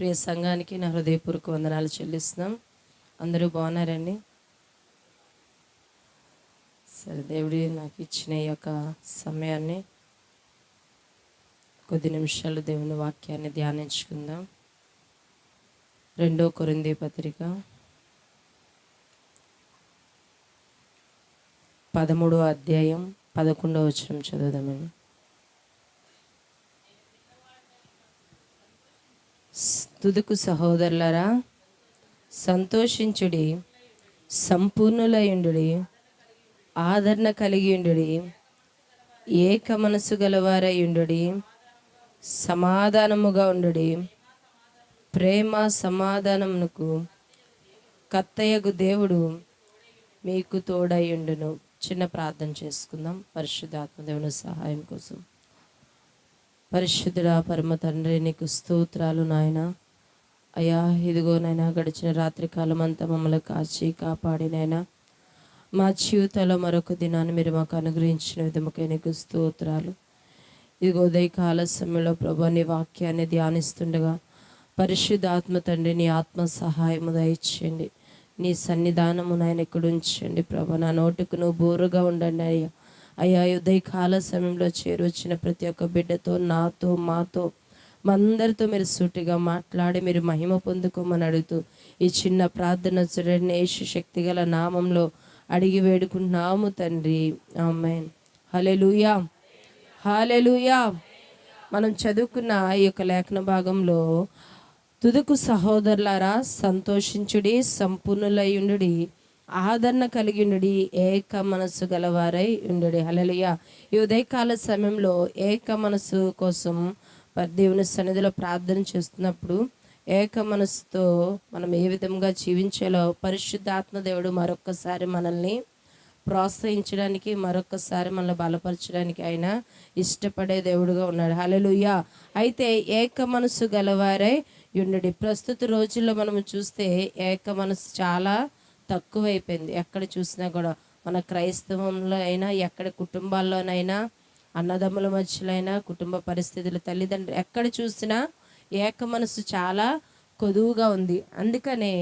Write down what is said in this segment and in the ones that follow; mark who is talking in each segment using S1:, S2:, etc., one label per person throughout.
S1: ప్రియ సంఘానికి నా హృదయపూర్వక వందనాలు చెల్లిస్తున్నాం. అందరూ బాగున్నారండి? సరే దేవుడి నాకు ఇచ్చిన ఈ యొక్క సమయాన్ని కొద్ది నిమిషాలు దేవుని వాక్యాన్ని ధ్యానించుకుందాం. రెండో కొరింది పత్రిక పదమూడో అధ్యాయం పదకొండవ వచనం చదువుదామండి. తుదుకు సహోదరులరా సంతోషించుడి సంపూర్ణులయుండుడి ఆదరణ కలిగి ఉండుడి ఏక మనసు గలవారయుండుడి సమాధానముగా ఉండుడి. ప్రేమ సమాధానమునకు కత్తయ్యకు దేవుడు మీకు తోడయ్యుండును చిన్న ప్రార్థన చేసుకుందాం. పరిశుద్ధాత్మ దేవుని సహాయం కోసం. పరిశుద్ధుడా పరమ తండ్రి నీకు స్తోత్రాలు నాయన. అయ్యా ఇదిగో నైనా గడిచిన రాత్రి కాలం అంతా మమ్మల్ని కాచి కాపాడినైనా మా జీవితంలో మరొక దినాన్ని మీరు మాకు అనుగ్రహించిన విధముకై నీకు స్తోత్రాలు. ఇదిగో ఉదయకాల సమయంలో ప్రభు నీ వాక్యాన్ని ధ్యానిస్తుండగా పరిశుద్ధాత్మ తండ్రి నీ ఆత్మ సహాయము దయచేయండి. నీ సన్నిధానము నాయన ఇక్కడ ఉంచండి ప్రభు. నా నోటుకు నువ్వు బోరుగా ఉండండి అయ్యా. అయ్యా ఉదయకాల సమయంలో చేరొచ్చిన ప్రతి ఒక్క బిడ్డతో నాతో మాతో మా అందరితో మీరు సూటిగా మాట్లాడి మీరు మహిమ పొందుకోమని అడుగుతూ ఈ చిన్న ప్రార్థన చూడండి. యేసు శక్తి గల నామంలో అడిగి వేడుకుంటున్నాము తండ్రి. ఆమెన్. హలెలుయా హాలెలుయా మనం చదువుకున్న ఈ యొక్క లేఖన భాగంలో తుదుకు సహోదరులారా సంతోషించుడి సంపూర్ణులయ్యుండుడి ఆదరణ కలిగి ఉండుడి ఏక మనస్సు గలవారై ఉండుడి. హలలుయ ఈ ఉదయకాల సమయంలో ఏక మనస్సు కోసం ప- దేవుని సన్నిధిలో ప్రార్థన చేస్తున్నప్పుడు ఏక మనస్సుతో మనం ఏ విధంగా జీవించాలో పరిశుద్ధాత్మ దేవుడు మరొక్కసారి మనల్ని ప్రోత్సహించడానికి మరొకసారి మనల్ని బలపరచడానికి ఆయన ఇష్టపడే దేవుడుగా ఉన్నాడు. హలలుయా అయితే ఏక మనసు గలవారై ఉండుడి. ప్రస్తుత రోజుల్లో మనం చూస్తే ఏక మనసు చాలా తక్కువైపోయింది. ఎక్కడ చూసినా కూడా మన క్రైస్తవంలో అయినా ఎక్కడ కుటుంబాల్లోనైనా అన్నదమ్ముల మధ్యలో అయినా కుటుంబ పరిస్థితులు తల్లిదండ్రులు ఎక్కడ చూసినా ఏక మనసు చాలా కొదువుగా ఉంది. అందుకనే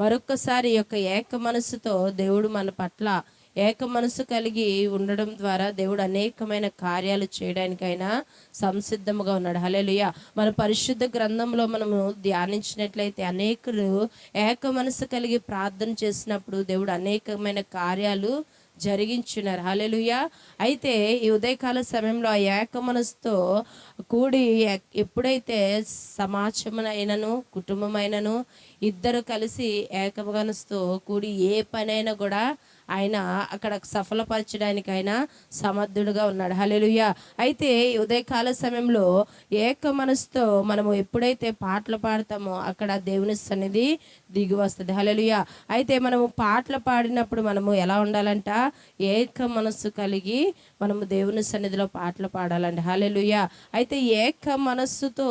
S1: మరొక్కసారి యొక్క ఏక మనసుతో దేవుడు మన పట్ల ఏక మనసు కలిగి ఉండడం ద్వారా దేవుడు అనేకమైన కార్యాలు చేయడానికైనా సంసిద్ధముగా ఉన్నాడు. హలేలుయ మన పరిశుద్ధ గ్రంథంలో మనము ధ్యానించినట్లయితే అనేకులు ఏక మనసు కలిగి ప్రార్థన చేసినప్పుడు దేవుడు అనేకమైన కార్యాలు జరిగించున్నారు. హల్లెలూయ. అయితే ఈ ఉదయకాల సమయంలో ఆ ఏక మనసుతో కూడి ఎప్పుడైతే సమాజమైనను కుటుంబమైనను ఇద్దరు కలిసి ఏక మనసుతో కూడి ఏ పనైనా కూడా ఆయన అక్కడ సఫలపరచడానికి ఆయన సమర్థుడుగా ఉన్నాడు. హల్లెలూయ. అయితే ఉదయకాల సమయంలో ఏక మనసుతో మనము ఎప్పుడైతే పాటలు పాడతామో అక్కడ దేవుని సన్నిధి దిగి వస్తుంది. హల్లెలూయ. అయితే మనము పాటలు పాడినప్పుడు మనము ఎలా ఉండాలంట? ఏక మనస్సు కలిగి మనము దేవుని సన్నిధిలో పాటలు పాడాలండి హలెలుయ అయితే ఏక మనస్సుతో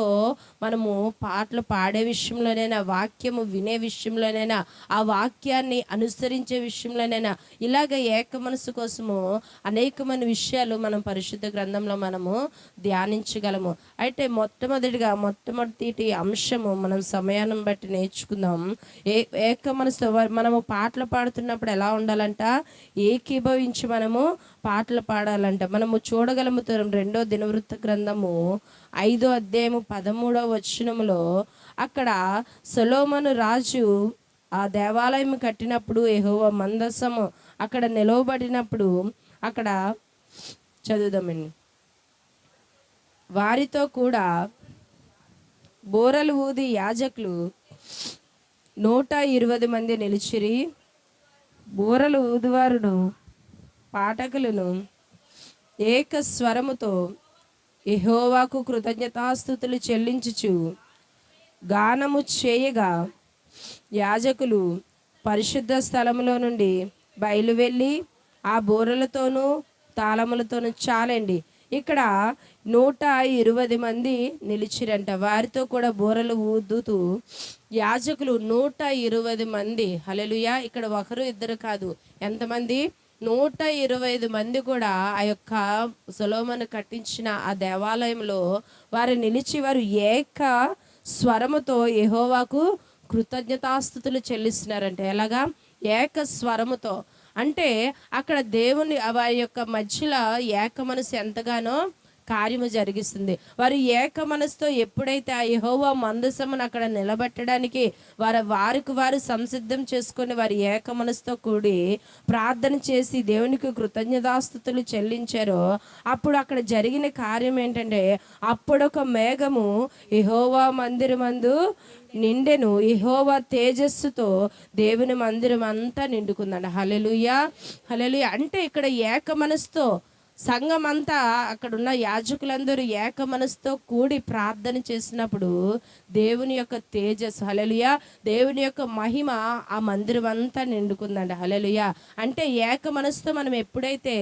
S1: మనము పాటలు పాడే విషయంలోనైనా వాక్యము వినే విషయంలోనైనా ఆ వాక్యాన్ని అనుసరించే విషయంలోనైనా ఇలాగ ఏక మనసు కోసము అనేకమైన విషయాలు మనం పరిశుద్ధ గ్రంథంలో మనము ధ్యానించగలము. అయితే మొట్టమొదటిగా మొట్టమొదటి అంశము మనం సమయాన్ని బట్టి నేర్చుకుందాం. ఏ ఏక మనసు మనము పాటలు పాడుతున్నప్పుడు ఎలా ఉండాలంట? ఏకీభవించి మనము పాటలు పాడాలంట. మనము చూడగలము రెండో దినవృత్త గ్రంథము ఐదో అధ్యాయము పదమూడవ వచనములో అక్కడ సొలోమను రాజు ఆ దేవాలయం కట్టినప్పుడు యెహోవ మందసము అక్కడ నిలవబడినప్పుడు అక్కడ చదువుదామండి వారితో కూడా బోరలు ఊది యాజకులు నూట ఇరవై మంది నిలిచిరి. బోరలు ఊదువారును పాఠకులను ఏక స్వరముతో ఎహోవాకు కృతజ్ఞతాస్థుతులు చెల్లించుచు గానము చేయగా యాజకులు పరిశుద్ధ స్థలంలో నుండి బయలువెళ్ళి ఆ బూరలతోనూ తాళములతోనూ చాలండి. ఇక్కడ నూట ఇరవై మంది నిలిచిరంట. వారితో కూడా బూరలు ఊదుతూ యాజకులు నూట ఇరవై మంది. హలలుయా ఇక్కడ ఒకరు ఇద్దరు కాదు. ఎంతమంది నూట ఇరవై ఐదు మంది కూడా ఆ యొక్క సులోమను కట్టించిన ఆ దేవాలయంలో వారు నిలిచి వారు ఏక స్వరముతో యహోవాకు కృతజ్ఞతాస్థుతులు చెల్లిస్తున్నారంటే ఎలాగా? ఏక స్వరముతో. అంటే అక్కడ దేవుని వారి యొక్క మధ్యలో ఏక మనసు ఎంతగానో కార్యము జరిగిస్తుంది. వారు ఏక మనసుతో ఎప్పుడైతే ఆ యహోవా మందసమును అక్కడ నిలబెట్టడానికి వారి వారికి వారు సంసిద్ధం చేసుకుని వారి ఏక మనసుతో కూడి ప్రార్థన చేసి దేవునికి కృతజ్ఞతాస్థుతులు చెల్లించారో అప్పుడు అక్కడ జరిగిన కార్యం ఏంటంటే అప్పుడొక మేఘము యహోవా మందిరమందు నిండెను. ఇహోవా తేజస్సుతో దేవుని మందిరం అంతా నిండుకుందండి హలెలుయ హలెలుయ అంటే ఇక్కడ ఏక మనసుతో సంఘం అంతా అక్కడున్న యాజకులందరూ ఏక మనసుతో కూడి ప్రార్థన చేసినప్పుడు దేవుని యొక్క తేజస్సు హలలుయ దేవుని యొక్క మహిమ ఆ మందిరం అంతా నిండుకుందండి. హలలుయ అంటే ఏక మనసుతో మనం ఎప్పుడైతే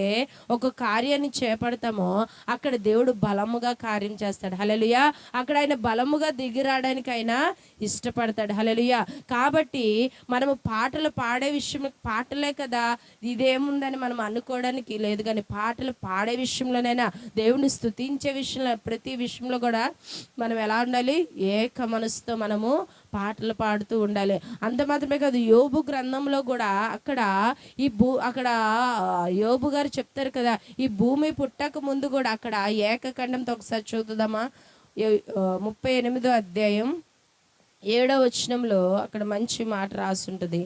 S1: ఒక కార్యాన్ని చేపడతామో అక్కడ దేవుడు బలముగా కార్యం చేస్తాడు. హలలుయ అక్కడ ఆయన బలముగా దిగిరాడానికి ఆయన ఇష్టపడతాడు. హలలుయ కాబట్టి మనము పాటలు పాడే విషయం పాటలే కదా. ఇదేముందని మనం అనుకోవడానికి లేదు కానీ పాటలు పాడే విషయంలోనైనా దేవుని స్తుతించే విషయంలో ప్రతి విషయంలో కూడా మనం ఎలా ఉండాలి? ఏక మనసుతో మనము పాటలు పాడుతూ ఉండాలి. అంత మాత్రమే కాదు యోబు గ్రంథంలో కూడా అక్కడ ఈ భూ అక్కడ యోబు గారు చెప్తారు కదా ఈ భూమి పుట్టక ముందు కూడా అక్కడ ఏకఖండంతో ఒకసారి చూద్దామా? ముప్పై ఎనిమిదో అధ్యాయం ఏడో వచనంలో అక్కడ మంచి మాట రాసుంటుంది.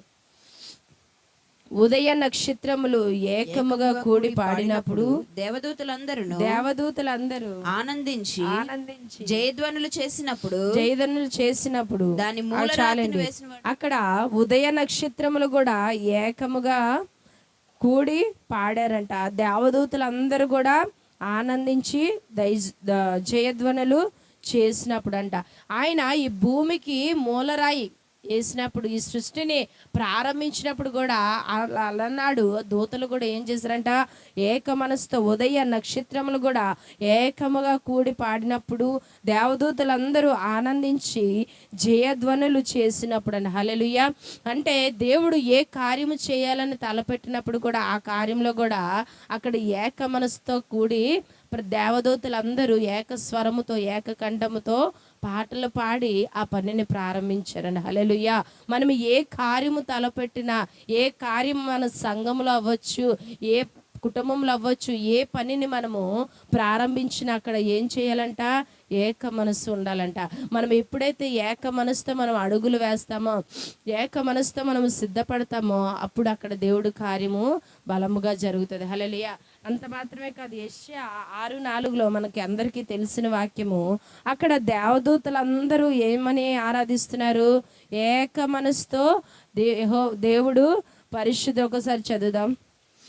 S1: ఉదయ నక్షత్రములు ఏకముగా కూడి పాడినప్పుడు
S2: దేవదూతలందరూ
S1: దేవదూతలందరూ
S2: ఆనందించి
S1: ఆనందించి
S2: జయధ్వనులు చేసినప్పుడు
S1: జయదనులు చేసినప్పుడు
S2: దాని
S1: చాలండి అక్కడ ఉదయ నక్షత్రములు కూడా ఏకముగా కూడి పాడారంట. దేవదూతలందరూ కూడా ఆనందించి ద- జయధ్వనులు చేసినప్పుడు అంట ఆయన ఈ భూమికి మూలరాయి. వేసినప్పుడు ఈ సృష్టిని ప్రారంభించినప్పుడు కూడా అల- అలనాడు దూతలు కూడా ఏం చేశారంట? ఏక మనసుతో ఉదయ నక్షత్రములు కూడా ఏకముగా కూడి పాడినప్పుడు దేవదూతలందరూ ఆనందించి జయధ్వనులు చేసినప్పుడు అని. హలలుయ అంటే దేవుడు ఏ కార్యము చేయాలని తలపెట్టినప్పుడు కూడా ఆ కార్యంలో కూడా అక్కడ ఏక మనసుతో కూడి దేవదూతలందరూ ఏక స్వరముతో ఏకకంఠముతో పాటలు పాడి ఆ పనిని ప్రారంభించారండి హల్లెలూయా. మనం ఏ కార్యము తలపెట్టినా ఏ కార్యం మన సంఘంలో అవ్వచ్చు ఏ కుటుంబంలో అవ్వచ్చు ఏ పనిని మనము ప్రారంభించినా అక్కడ ఏం చేయాలంట? ఏక మనస్సు ఉండాలంట. మనం ఎప్పుడైతే ఏక మనసుతో మనం అడుగులు వేస్తామో ఏక మనసుతో మనం సిద్ధపడతామో అప్పుడు అక్కడ దేవుడు కార్యము బలముగా జరుగుతుంది. హలలియ అంత మాత్రమే కాదు యెషయా ఆరు నాలుగులో మనకి అందరికీ తెలిసిన వాక్యము అక్కడ దేవదూతలందరూ ఏమని ఆరాధిస్తున్నారు? ఏక మనసుతో దేహో దేవుడు పరిశుద్ధి ఒకసారి చదువుదాం.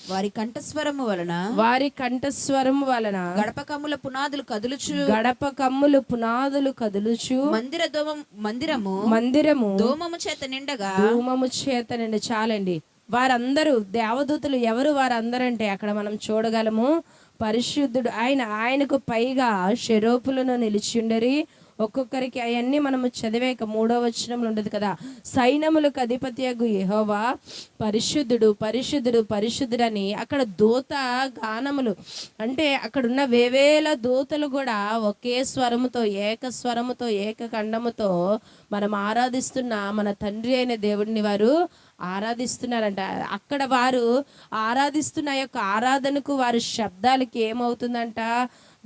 S2: వారి కంఠస్వరము వలన
S1: వారి కంఠస్వరం వలన
S2: గడప కమ్ముల పునాదులు కదులుచు.
S1: గడప కమ్ములు పునాదులు కదులుచు.
S2: మందిర దోమం మందిరము
S1: మందిరము
S2: దోమము చేత నిండగా
S1: ధూమము చేత నిండి చాలండి. వారందరూ దేవదూతలు ఎవరు వారందరంటే అక్కడ మనం చూడగలము. పరిశుద్ధుడు ఆయన ఆయనకు పైగా షెరోపులను నిలిచిండరి ఒక్కొక్కరికి అవన్నీ మనము చదివాక మూడో వచనంలో ఉండదు కదా. సైన్యములకు అధిపతియగు యహోవా పరిశుద్ధుడు పరిశుద్ధుడు పరిశుద్ధుడని అక్కడ దూత గానములు. అంటే అక్కడ ఉన్న వేవేల దూతలు కూడా ఒకే స్వరముతో ఏక స్వరముతో ఏక ఖండముతో మనం ఆరాధిస్తున్న మన తండ్రి అయిన దేవుడిని వారు ఆరాధిస్తున్నారంట. అక్కడ వారు ఆరాధిస్తున్న యొక్క ఆరాధనకు వారి శబ్దాలకి ఏమవుతుందంట?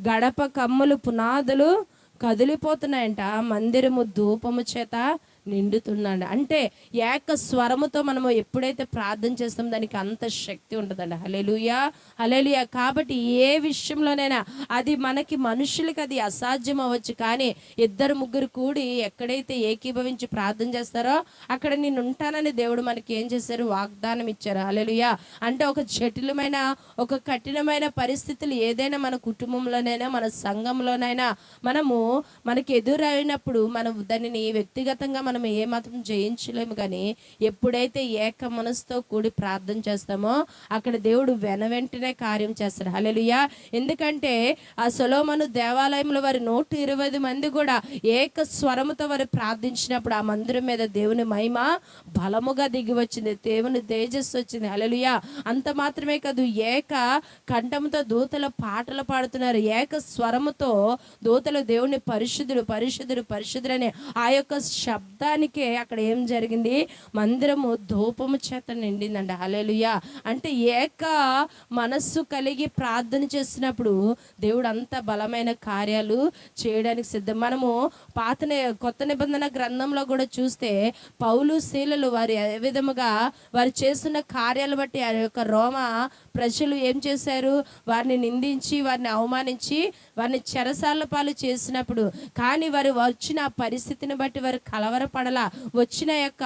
S1: గడప కమ్ములు పునాదులు కదిలిపోతున్నాయంట. మందిరము ధూపము చేత నిండుతున్నాడు అంటే ఏక స్వరముతో మనము ఎప్పుడైతే ప్రార్థన చేస్తామో దానికి అంత శక్తి ఉంటుందండి. హలేలుయా హలేలుయా కాబట్టి ఏ విషయంలోనైనా అది మనకి మనుషులకి అది అసాధ్యం అవ్వచ్చు. కానీ ఇద్దరు ముగ్గురు కూడి ఎక్కడైతే ఏకీభవించి ప్రార్థన చేస్తారో అక్కడ నేను ఉంటానని దేవుడు మనకి ఏం చేశారు? వాగ్దానం ఇచ్చారు. హలేలుయా అంటే ఒక జటిలమైన ఒక కఠినమైన పరిస్థితులు ఏదైనా మన కుటుంబంలోనైనా మన సంఘంలోనైనా మనము మనకి ఎదురైనప్పుడు మనం దానిని వ్యక్తిగతంగా మనం మనం ఏమాత్రం జయించలేము కానీ ఎప్పుడైతే ఏక మనసుతో కూడి ప్రార్థన చేస్తామో అక్కడ దేవుడు వెన వెంటనే కార్యం చేస్తాడు. హల్లెలూయా. ఎందుకంటే ఆ సొలోమను దేవాలయంలో వారి నూట ఇరవై మంది కూడా ఏక స్వరముతో వారు ప్రార్థించినప్పుడు ఆ మందిరం మీద దేవుని మహిమ బలముగా దిగి వచ్చింది. దేవుని తేజస్సు వచ్చింది. హలలుయా అంత మాత్రమే కాదు ఏక కంఠంతో దూతల పాటలు పాడుతున్నారు. ఏక స్వరముతో దూతలు దేవుని పరిశుద్ధుడు పరిశుద్ధుడు పరిశుద్ధుడు అనే ఆ యొక్క శబ్ద శబ్దానికే అక్కడ ఏం జరిగింది? మందిరము ధూపము చేత నిండిందండి హల్లెలూయా. అంటే ఏక మనస్సు కలిగి ప్రార్థన చేసినప్పుడు దేవుడు అంత బలమైన కార్యాలు చేయడానికి సిద్ధం. మనము పాత కొత్త నిబంధన గ్రంథంలో కూడా చూస్తే పౌలు శీలలు వారి ఏ విధముగా వారు చేస్తున్న కార్యాలు బట్టి ఆ యొక్క రోమ ప్రజలు ఏం చేశారు? వారిని నిందించి వారిని అవమానించి వారిని చెరసాల పాలు చేసినప్పుడు కానీ వారు వచ్చిన ఆ పరిస్థితిని బట్టి వారు పడలా వచ్చిన యొక్క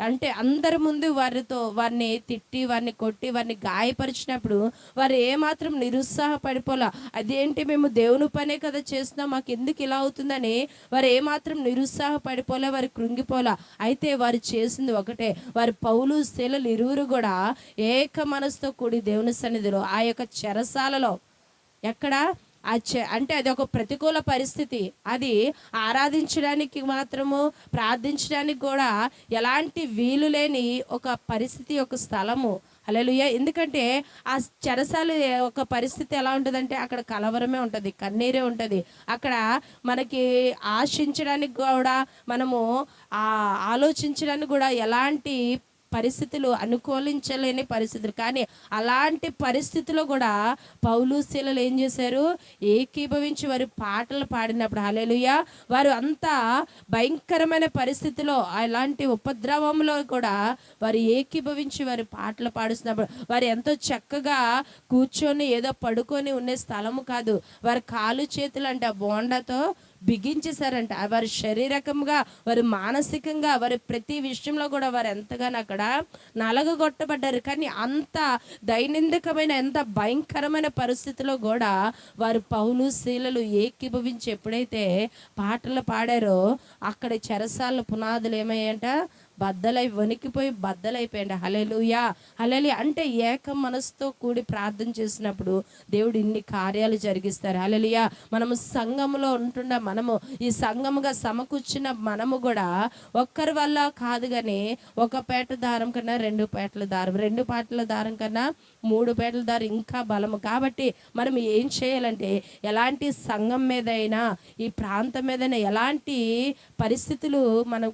S1: అంటే అందరి ముందు వారితో వారిని తిట్టి వారిని కొట్టి వారిని గాయపరిచినప్పుడు వారు ఏమాత్రం నిరుత్సాహపడిపోలా. అదేంటి మేము దేవుని పనే కదా చేస్తున్నాం మాకు ఎందుకు ఇలా అవుతుందని వారు ఏమాత్రం నిరుత్సాహపడిపోలే వారు కృంగిపోలా. అయితే వారు చేసింది ఒకటే. వారి పౌలు శిలలు ఇరువురు కూడా ఏక మనసుతో కూడి దేవుని సన్నిధిలో ఆ యొక్క చెరసాలలో ఎక్కడ అంటే అది ఒక ప్రతికూల పరిస్థితి. అది ఆరాధించడానికి మాత్రము ప్రార్థించడానికి కూడా ఎలాంటి వీలు లేని ఒక పరిస్థితి ఒక స్థలము. అలలుయ ఎందుకంటే ఆ చెరసాలు ఒక పరిస్థితి ఎలా ఉంటుందంటే అక్కడ కలవరమే ఉంటుంది కన్నీరే ఉంటుంది. అక్కడ మనకి ఆశించడానికి కూడా మనము ఆలోచించడానికి కూడా ఎలాంటి పరిస్థితులు అనుకూలించలేని పరిస్థితులు. కానీ అలాంటి పరిస్థితిలో కూడా పౌలు శీలలు ఏం చేశారు? ఏకీభవించి వారి పాటలు పాడినప్పుడు హలేలుయ వారు అంతా భయంకరమైన పరిస్థితిలో అలాంటి ఉపద్రవంలో కూడా వారు ఏకీభవించి వారి పాటలు పాడుస్తున్నప్పుడు వారు ఎంతో చక్కగా కూర్చొని ఏదో పడుకొని ఉండే స్థలము కాదు. వారి కాలు చేతులు అంటే ఆ బోండాతో బిగించేశారంట వారి శారీరకంగా వారి మానసికంగా వారి ప్రతి విషయంలో కూడా వారు ఎంతగానో అక్కడ నలగగొట్టబడ్డారు. కానీ అంత దైనందికమైన ఎంత భయంకరమైన పరిస్థితిలో కూడా వారు పౌలు శీలలు ఏకీభవించి ఎప్పుడైతే పాటలు పాడారో అక్కడ చెరసాల పునాదులు ఏమయ్యంట బద్దలై వణికిపోయి బద్దలైపోయండి. హలెలుయా హలెలు అంటే ఏక మనసుతో కూడి ప్రార్థన చేసినప్పుడు దేవుడు ఇన్ని కార్యాలు జరిగిస్తారు. హలెలుయా మనము సంఘములో ఉంటున్న మనము ఈ సంఘముగా సమకూర్చిన మనము కూడా ఒక్కరి వల్ల కాదు కానీ ఒక పేట దారం కన్నా రెండు పేటల దారం రెండు పేటల దారం కన్నా మూడు పేటల దారం ఇంకా బలము. కాబట్టి మనం ఏం చేయాలంటే ఎలాంటి సంఘం మీదైనా ఈ ప్రాంతం మీదైనా ఎలాంటి పరిస్థితులు మనం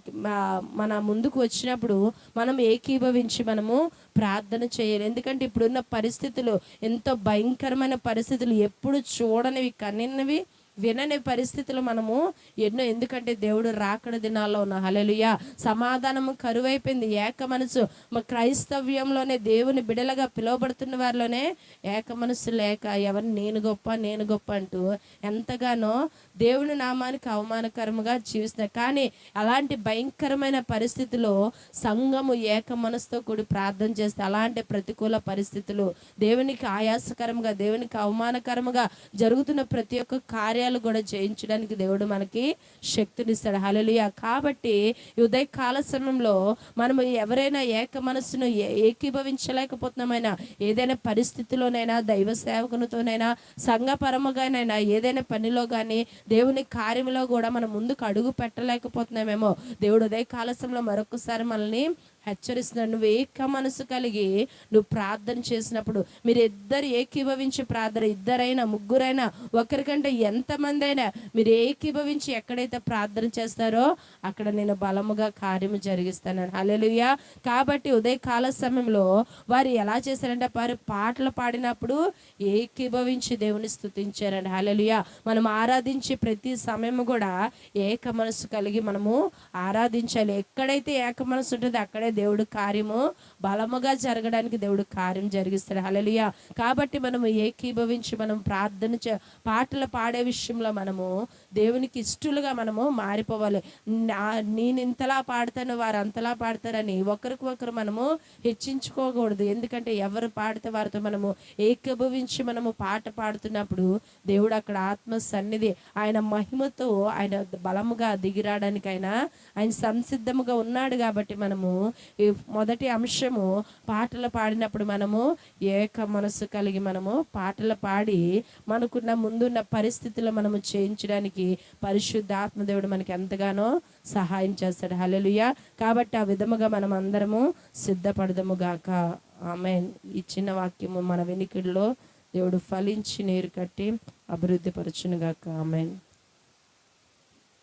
S1: మన ముందుకు వచ్చినప్పుడు మనం ఏకీభవించి మనము ప్రార్థన చేయాలి. ఎందుకంటే ఇప్పుడున్న పరిస్థితులు ఎంతో భయంకరమైన పరిస్థితులు ఎప్పుడు చూడనివి కనినవి వినని పరిస్థితులు మనము ఎన్నో ఎందుకంటే దేవుడు రాకడ దినాల్లో ఉన్న హలలుయ సమాధానము కరువైపోయింది. ఏక మనసు. మా క్రైస్తవ్యంలోనే దేవుని బిడలగా పిలువబడుతున్న వారిలోనే ఏక మనసు లేక ఎవరు నేను గొప్ప నేను గొప్ప అంటూ ఎంతగానో దేవుని నామానికి అవమానకరముగా జీవిస్తున్నారు. కానీ అలాంటి భయంకరమైన పరిస్థితిలో సంఘము ఏక మనసుతో కూడి ప్రార్థన చేస్తే అలాంటి ప్రతికూల పరిస్థితులు దేవునికి ఆయాసకరంగా దేవునికి అవమానకరముగా జరుగుతున్న ప్రతి ఒక్క కార్య కార్యాలు కూడా జయించడానికి దేవుడు మనకి శక్తినిస్తాడు. హల్లెలూయా. కాబట్టి ఉదయ కాల సమయంలో మనము ఎవరైనా ఏక మనస్సును ఏ- ఏకీభవించలేకపోతున్నామైనా ఏదైనా పరిస్థితిలోనైనా దైవ సేవకునితోనైనా సంఘపరముగానైనా ఏదైనా పనిలో కానీ దేవుని కార్యంలో కూడా మనం ముందుకు అడుగు పెట్టలేకపోతున్నామేమో. దేవుడు ఉదయ కాల సమయంలో మరొకసారి మనల్ని హెచ్చరిస్తున్నాడు నువ్వు ఏక మనసు కలిగి నువ్వు ప్రార్థన చేసినప్పుడు మీరు ఇద్దరు ఏకీభవించి ప్రార్థన ఇద్దరైనా ముగ్గురైనా ఒకరికంటే ఎంతమంది అయినా మీరు ఏకీభవించి ఎక్కడైతే ప్రార్థన చేస్తారో అక్కడ నేను బలముగా కార్యము జరిగిస్తాను. హల్లెలూయా. కాబట్టి ఉదయ కాల సమయంలో వారు ఎలా చేశారంటే వారు పాటలు పాడినప్పుడు ఏకీభవించి దేవుని స్థుతించారండి. హల్లెలూయా. మనం ఆరాధించే ప్రతి సమయం కూడా ఏక మనసు కలిగి మనము ఆరాధించాలి. ఎక్కడైతే ఏక మనసు ఉంటుందో అక్కడే దేవుడు కార్యము. బలముగా జరగడానికి దేవుడు కార్యం జరిగిస్తాడు. హలలియ కాబట్టి మనము ఏకీభవించి మనం ప్రార్థన చే పాటలు పాడే విషయంలో మనము దేవునికి ఇష్టలుగా మనము మారిపోవాలి. నా- నేను ఇంతలా పాడతాను వారు అంతలా పాడతారని ఒకరికి ఒకరు మనము హెచ్చించుకోకూడదు. ఎందుకంటే ఎవరు పాడితే వారితో మనము ఏకీభవించి మనము పాట పాడుతున్నప్పుడు దేవుడు అక్కడ ఆత్మ సన్నిధి ఆయన మహిమతో ఆయన బలముగా దిగిరాడానికి ఆయన ఆయన సంసిద్ధముగా ఉన్నాడు కాబట్టి మనము ఈ మొదటి అంశము పాటలు పాడినప్పుడు మనము ఏక మనసు కలిగి మనము పాటలు పాడి మనకున్న ముందున్న పరిస్థితులు మనము చేయించడానికి పరిశుద్ధాత్మ దేవుడు మనకి ఎంతగానో సహాయం చేస్తాడు. హల్లెలూయా. కాబట్టి ఆ విధముగా మనం అందరము సిద్ధపడదముగాక ఆమె ఈ చిన్న వాక్యము మన వెనుకల్లో దేవుడు ఫలించి నీరు కట్టి అభివృద్ధి పరచునుగాక ఆమె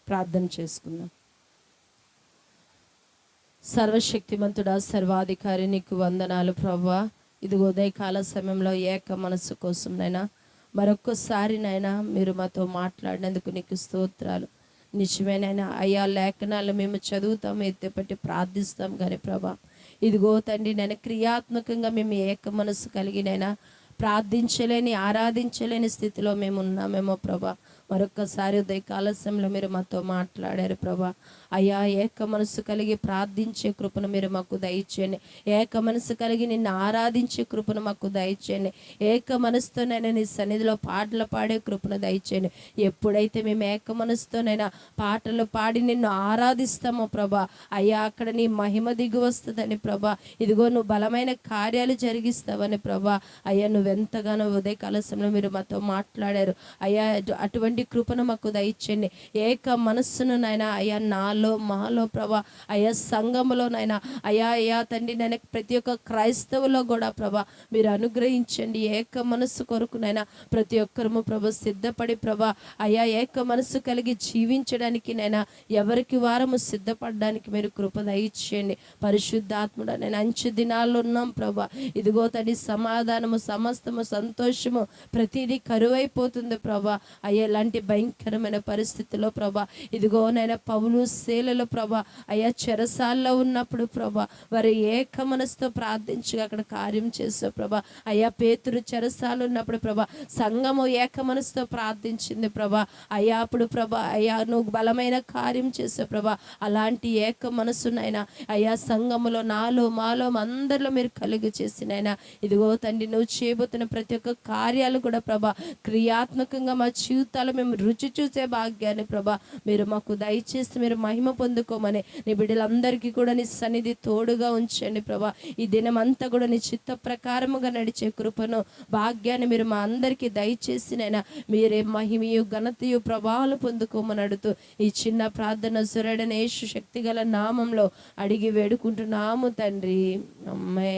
S1: ప్రార్థన చేసుకుందాం. సర్వశక్తిమంతుడా సర్వాధికారి నీకు వందనాలు ప్రవ్వా. ఇదిగో ఉదయకాల సమయంలో ఏక మనసు కోసం నైనా మరొక్కసారి నైనా మీరు మాతో మాట్లాడినందుకు నీకు స్తోత్రాలు. నిజమేనైనా అయ్యా లేఖనాలు మేము చదువుతాం ఎత్తిపట్టి ప్రార్థిస్తాం కానీ ప్రభా ఇదిగో తండ్రి నేను క్రియాత్మకంగా మేము ఏక మనసు కలిగినైనా ప్రార్థించలేని ఆరాధించలేని స్థితిలో మేము ఉన్నామేమో ప్రభా మరొకసారి ఉదయ కాలస్యంలో మీరు మాతో మాట్లాడారు ప్రభా. అయ్యా ఏక మనసు కలిగి ప్రార్థించే కృపను మీరు మాకు దయచేయండి. ఏక మనసు కలిగి నిన్ను ఆరాధించే కృపను మాకు దయచేయండి. ఏక మనసుతోనైనా నీ సన్నిధిలో పాటలు పాడే కృపను దయచేయండి. ఎప్పుడైతే మేము ఏక మనసుతోనైనా పాటలు పాడి నిన్ను ఆరాధిస్తామో ప్రభా అయ్యా అక్కడ నీ మహిమ దిగి వస్తుందని ప్రభా ఇదిగో నువ్వు బలమైన కార్యాలు జరిగిస్తావని ప్రభా అయ్యా నువ్వెంతగానో ఉదయ కాలశంలో మీరు మాతో మాట్లాడారు. అయ్యా అటు- అటువంటి కృపను మాకు దయచండి ఏక మనస్సును నాయన అయ్యా నాలో మాలో ప్రభా అయ్యా సంఘములో నాయన అయ్యా అయ్యా తండ్రి నేను ప్రతి ఒక్క క్రైస్తవులో కూడా ప్రభా మీరు అనుగ్రహించండి. ఏక మనస్సు కొరకు నాయన ప్రతి ఒక్కరము ప్రభ సిద్ధపడి ప్రభా అయ్యా ఏక మనస్సు కలిగి జీవించడానికి నైనా ఎవరికి వారము సిద్ధపడడానికి మీరు కృప దయచేయండి. పరిశుద్ధాత్ముడ నేను అంచు దినాల్లో ఉన్నాం ప్రభా. ఇదిగో తండ్రి సమాధానము సమస్తము సంతోషము ప్రతిదీ కరువైపోతుంది ప్రభా. అయ్యా ఇలాంటి భయంకరమైన పరిస్థితిలో ప్రభా ఇదిగో నైనా పౌలు శీలలో ప్రభా అయ్యా చెరసాల్లో ఉన్నప్పుడు ప్రభా వారు ఏక మనసుతో ప్రార్థించి అక్కడ కార్యం చేసావు ప్రభా అయ్యా పేతురు చెరసాలు ఉన్నప్పుడు ప్రభా సంఘము ఏక మనసుతో ప్రార్థించింది ప్రభా అయ్యా అప్పుడు ప్రభా అయ్యా నువ్వు బలమైన కార్యం చేసావు ప్రభా అలాంటి ఏక మనసునైనా అయ్యా సంఘములో నాలో మాలో అందరిలో మీరు కలుగు చేసినైనా ఇదిగో తండ్రి నువ్వు చేయబోతున్న ప్రతి ఒక్క కార్యాలు కూడా ప్రభా క్రియాత్మకంగా మా జీవితాలు మేము రుచి చూసే భాగ్యాన్ని ప్రభా మీరు మాకు దయచేసి మీరు మహిమ పొందుకోమని నీ బిడ్డలందరికీ కూడా నీ సన్నిధి తోడుగా ఉంచండి ప్రభా. ఈ దినమంతా కూడా నీ చిత్త ప్రకారముగా నడిచే కృపను భాగ్యాన్ని మీరు మా అందరికీ దయచేసినైనా మీరే మహిమయు ఘనతయు ప్రభావాలు పొందుకోమని అడుగుతూ ఈ చిన్న ప్రార్థన సురడనేషు శక్తిగల నామంలో అడిగి వేడుకుంటున్నాము తండ్రి. అమ్మే